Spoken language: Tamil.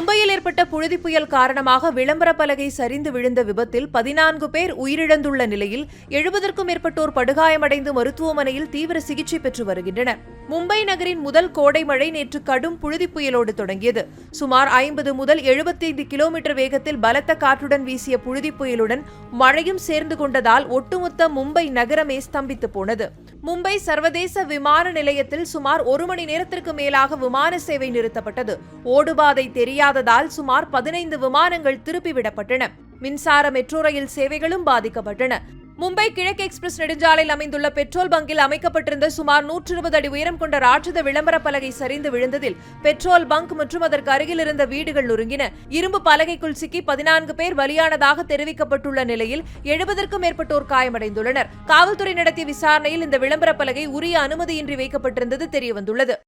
மும்பையில் ஏற்பட்ட புழுதி புயல் காரணமாக விளம்பர பலகை சரிந்து விழுந்த விபத்தில் பதினான்கு பேர் உயிரிழந்துள்ள நிலையில் எழுபதற்கும் மேற்பட்டோர் படுகாயமடைந்து மருத்துவமனையில் தீவிர சிகிச்சை பெற்று வருகின்றனர். மும்பை நகரின் முதல் கோடை மழை நேற்று கடும் புழுதி புயலோடு தொடங்கியது. சுமார் ஐம்பது முதல் எழுபத்தைந்து கிலோமீட்டர் வேகத்தில் பலத்த காற்றுடன் வீசிய புழுதி புயலுடன் மழையும் சேர்ந்து கொண்டதால் ஒட்டுமொத்த மும்பை நகரமே ஸ்தம்பித்து போனது. மும்பை சர்வதேச விமான நிலையத்தில் சுமார் ஒரு மணி நேரத்திற்கு மேலாக விமான சேவை நிறுத்தப்பட்டது. ஓடுபாதை தெரியாததால் சுமார் பதினைந்து விமானங்கள் திருப்பிவிடப்பட்டன. மின்சார மெட்ரோ ரயில் சேவைகளும் பாதிக்கப்பட்டன. மும்பை கிழக்கு எக்ஸ்பிரஸ் நெடுஞ்சாலையில் அமைந்துள்ள பெட்ரோல் பங்கில் அமைக்கப்பட்டிருந்த சுமார் நூற்றி இருபது அடி உயரம் கொண்ட ராட்சத விளம்பர பலகை சரிந்து விழுந்ததில் பெட்ரோல் பங்க் மற்றும் அதற்கு அருகில் இருந்த வீடுகள் நொறுங்கின. இரும்பு பலகைக்குள் சிக்கி பதினான்கு பேர் பலியானதாக தெரிவிக்கப்பட்டுள்ள நிலையில் எழுபதற்கும் மேற்பட்டோர் காயமடைந்துள்ளனர். காவல்துறை நடத்திய விசாரணையில் இந்த விளம்பர பலகை உரிய அனுமதியின்றி வைக்கப்பட்டிருந்தது தெரியவந்துள்ளது.